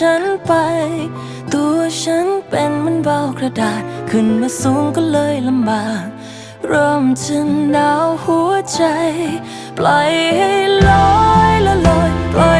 ฉันไป ตัวฉันเป็นมันเบากระดาษ ขึ้นมาสูงก็เลยลำบากเริ่มจะหนาวหัวใจ ปล่อยให้ลอยละลอยปล่อย